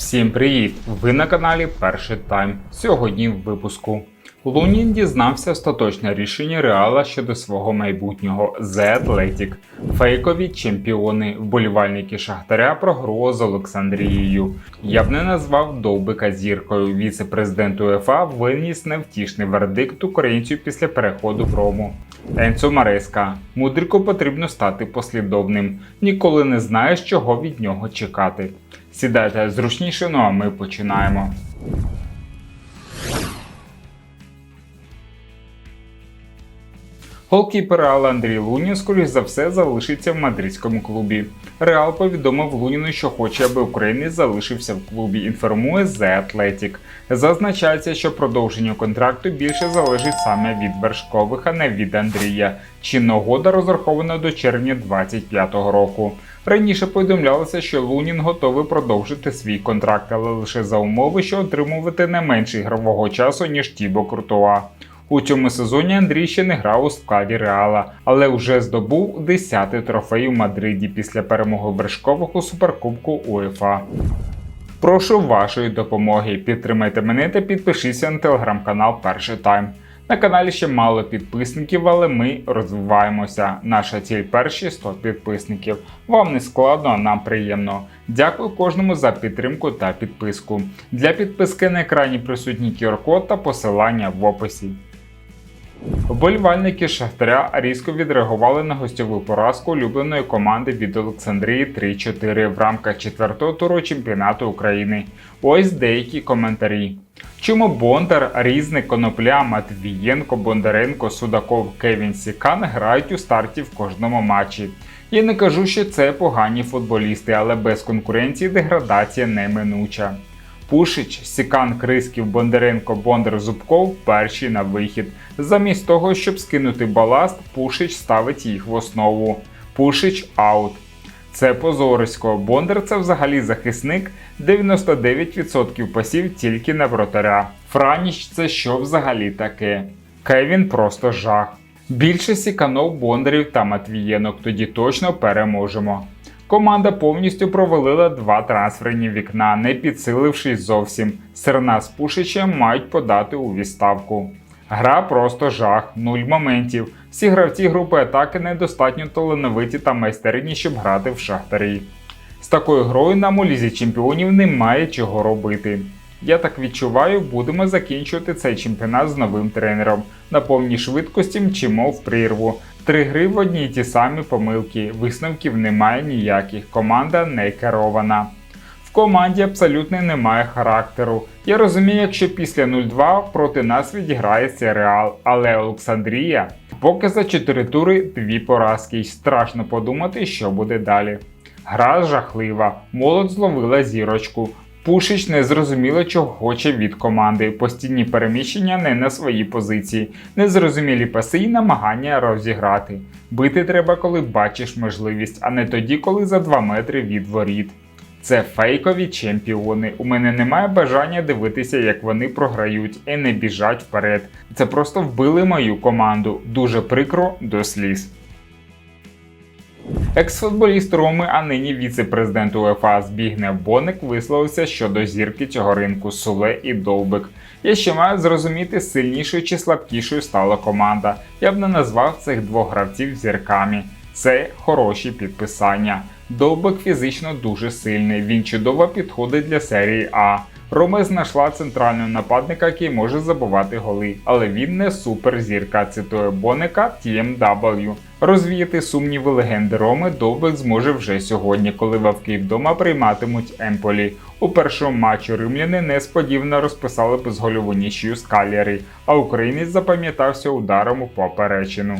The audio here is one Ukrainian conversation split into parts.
Всім привіт! Ви на каналі Перший Тайм. Сьогодні в випуску. Лунін дізнався остаточне рішення Реала щодо свого майбутнього The Athletic. Фейкові чемпіони, вболівальники Шахтаря про гру з Олександрією. Я б не назвав Довбика зіркою. Віце-президент УЕФА виніс невтішний вердикт українцю після переходу прому. Енцо Мареска. Мудрику потрібно стати послідовним. Ніколи не знаєш, чого від нього чекати. Сідайте зручніше, ну а ми починаємо. Голкіпер Реала Андрій Лунін, скоріш за все, залишиться в мадридському клубі. Реал повідомив Луніну, що хоче, аби українець залишився в клубі. Інформує The Athletic. Зазначається, що продовження контракту більше залежить саме від вершкових, а не від Андрія. Чинна угода розрахована до червня 2025 року. Раніше повідомлялося, що Лунін готовий продовжити свій контракт, але лише за умови, що отримувати не менше ігрового часу, ніж Тібо Куртуа. У цьому сезоні Андрій ще не грав у складі Реала, але вже здобув 10-й трофей у Мадриді після перемоги вершкових суперкубку УЄФА. Прошу вашої допомоги. Підтримайте мене та підпишіться на телеграм-канал Перший Тайм. На каналі ще мало підписників, але ми розвиваємося. Наша ціль перші 100 підписників. Вам не складно, а нам приємно. Дякую кожному за підтримку та підписку. Для підписки на екрані присутній QR-код та посилання в описі. Вболівальники Шахтаря різко відреагували на гостьову поразку улюбленої команди від Олександрії 3-4 в рамках четвертого туру чемпіонату України. Ось деякі коментарі. Чому Бондар, Різник, Конопля, Матвієнко, Бондаренко, Судаков, Кевін Сікан грають у старті в кожному матчі? Я не кажу, що це погані футболісти, але без конкуренції деградація неминуча. Пушич, Сікан, Крисків, Бондаренко, Бондар, Зубков перші на вихід. Замість того, щоб скинути баласт, Пушич ставить їх в основу. Пушич аут. Це позорисько. Бондар це взагалі захисник. 99% пасів тільки на вратаря. Франіч це що взагалі таке? Кевін просто жах. Більше сіканов Бондарів та Матвієнок, тоді точно переможемо. Команда повністю провалила два трансферні вікна, не підсилившись зовсім. Серна з Пушичем мають подати у відставку. Гра просто жах, нуль моментів. Всі гравці групи атаки недостатньо талановиті та майстерні, щоб грати в шахтарі. З такою грою нам у лізі чемпіонів немає чого робити. Я так відчуваю, будемо закінчувати цей чемпіонат з новим тренером. На повній швидкості мчимо в прірву. Три гри в одній й ті самі помилки, висновків немає ніяких, команда не керована. В команді абсолютно немає характеру. Я розумію, якщо після 0-2 проти нас відіграється Реал, але Олександрія поки за 4 тури дві поразки, й страшно подумати, що буде далі. Гра жахлива, молодь зловила зірочку. Пушич не зрозуміло, чого хоче від команди, постійні переміщення не на своїй позиції, незрозумілі паси і намагання розіграти. Бити треба, коли бачиш можливість, а не тоді, коли за 2 метри від воріт. Це фейкові чемпіони. У мене немає бажання дивитися, як вони програють і не біжать вперед. Це просто вбили мою команду. Дуже прикро до сліз. Екс-футболіст Роми, а нині віце-президент УЕФА Збігнев Боник висловився щодо зірки цього ринку Суле і Довбик. Я ще маю зрозуміти, сильнішою чи слабкішою стала команда. Я б не назвав цих двох гравців зірками. Це хороші підписання. Довбик фізично дуже сильний. Він чудово підходить для серії А. Роме знайшла центрального нападника, який може забувати голи, але він не суперзірка, цитує Боника TMW. Розвіяти сумніви легенди Роми Довбик зможе вже сьогодні, коли вавки вдома прийматимуть Емполі. У першому матчі римляни несподівано розписали безгольову нічию з Калярі, а українець запам'ятався ударом у поперечину.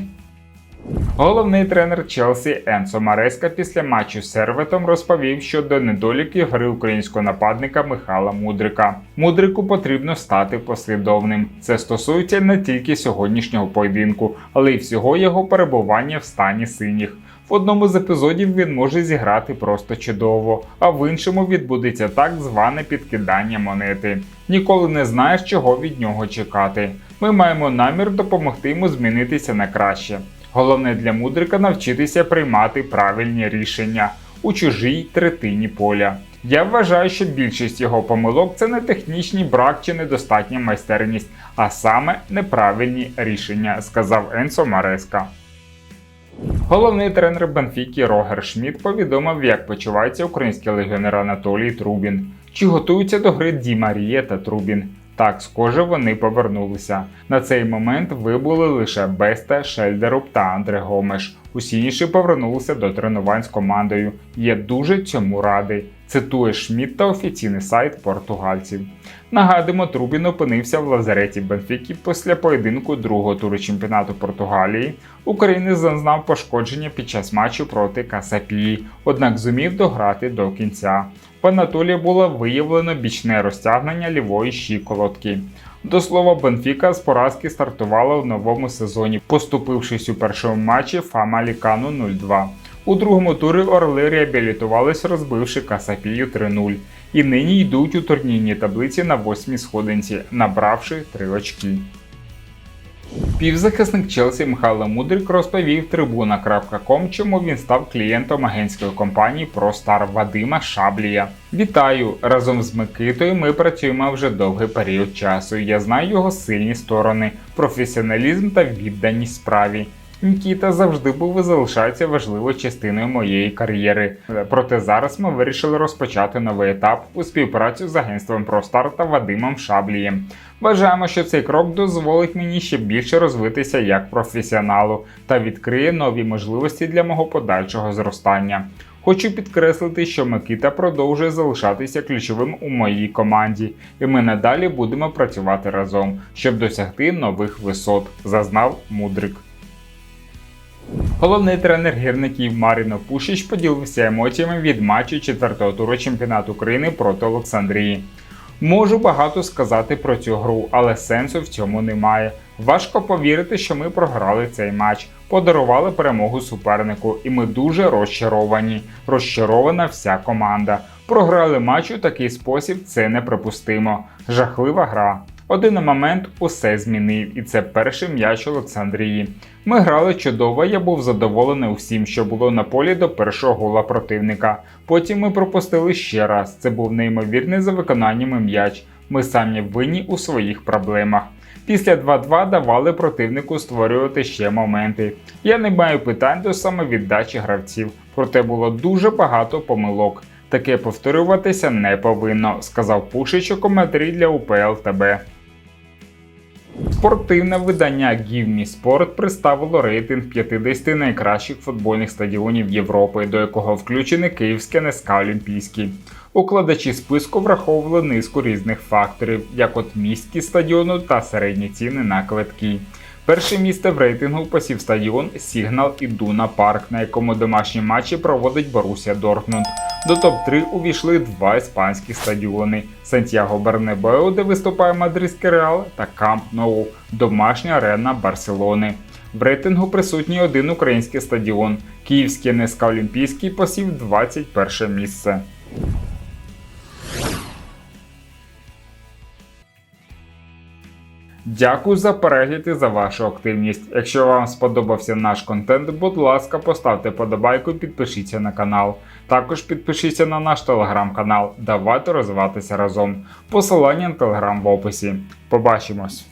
Головний тренер Челсі Енсо Мареска після матчу з Серветом розповів щодо недоліків гри українського нападника Михайла Мудрика. Мудрику потрібно стати послідовним. Це стосується не тільки сьогоднішнього поєдинку, але й всього його перебування в стані синіх. В одному з епізодів він може зіграти просто чудово, а в іншому відбудеться так зване підкидання монети. Ніколи не знаєш, чого від нього чекати. Ми маємо намір допомогти йому змінитися на краще. Головне для мудрика навчитися приймати правильні рішення у чужій третині поля. Я вважаю, що більшість його помилок це не технічний брак чи недостатня майстерність, а саме неправильні рішення, сказав Енсо Мареска. Головний тренер Бенфіки Рогер Шмідт повідомив, як почувається український легіонер Анатолій Трубін. Чи готуються до гри Ді Марія та Трубін? Так, схоже, вони повернулися. На цей момент вибули лише Беста, Шельдеруп та Андре Гомеш. Усі інші повернулися до тренувань з командою. Я дуже цьому радий. Цитує Шмідт та офіційний сайт португальців. Нагадуємо, Трубін опинився в лазареті Бенфіки після поєдинку другого туру чемпіонату Португалії. Українець зазнав пошкодження під час матчу проти Касапії, однак зумів дограти до кінця. В Анатолія було виявлено бічне розтягнення лівої щиколотки. До слова, Бенфіка з поразки стартувала в новому сезоні, поступившись у першому матчі Фама Лікану 0-2. У другому турі Орли реабілітувались, розбивши Касапію 3-0. І нині йдуть у турнірній таблиці на восьмій сходинці, набравши 3 очки. Півзахисник Челсі Михайло Мудрик розповів трибуна.ком, чому він став клієнтом агентської компанії ProStar Вадима Шаблія. Вітаю! Разом з Микитою ми працюємо вже довгий період часу. Я знаю його сильні сторони, професіоналізм та відданість справі. Нікіта завжди був і залишається важливою частиною моєї кар'єри. Проте зараз ми вирішили розпочати новий етап у співпрацю з агентством ProStar та Вадимом Шаблієм. Вважаємо, що цей крок дозволить мені ще більше розвитися як професіоналу та відкриє нові можливості для мого подальшого зростання. Хочу підкреслити, що Микита продовжує залишатися ключовим у моїй команді, і ми надалі будемо працювати разом, щоб досягти нових висот, зазнав Мудрик. Головний тренер гірників Маріно Пушіч поділився емоціями від матчу четвертого туру чемпіонату України проти Олександрії. Можу багато сказати про цю гру, але сенсу в цьому немає. Важко повірити, що ми програли цей матч, подарували перемогу супернику, і ми дуже розчаровані. Розчарована вся команда. Програли матч у такий спосіб, це неприпустимо. Жахлива гра. Один момент усе змінив, і це перший м'яч Олександрії. Ми грали чудово, я був задоволений усім, що було на полі до першого гола противника. Потім ми пропустили ще раз. Це був неймовірний за виконаннями м'яч. Ми самі винні у своїх проблемах. Після 2-2 давали противнику створювати ще моменти. Я не маю питань до самовіддачі гравців, проте було дуже багато помилок. Таке повторюватися не повинно, сказав Пушич у коментарі для УПЛ ТБ. Спортивне видання Give Me Sport представило рейтинг 50 найкращих футбольних стадіонів Європи, до якого включені Київське НСК Олімпійський. Укладачі списку враховували низку різних факторів, як от міськість стадіону та середні ціни на квитки. Перше місце в рейтингу посів стадіон Сігнал Ідуна Парк, на якому домашні матчі проводить Боруся Дортмунд. До топ-3 увійшли два іспанські стадіони: Сантьяго Бернебеу, де виступає Мадридський Реал, та Камп Ноу, домашня арена Барселони. В рейтингу присутній один український стадіон. Київський НСК Олімпійський посів 21 місце. Дякую за перегляд і за вашу активність. Якщо вам сподобався наш контент, будь ласка, поставте подобайку і підпишіться на канал. Також підпишіться на наш телеграм-канал. Давайте розвиватися разом. Посилання на телеграм в описі. Побачимось!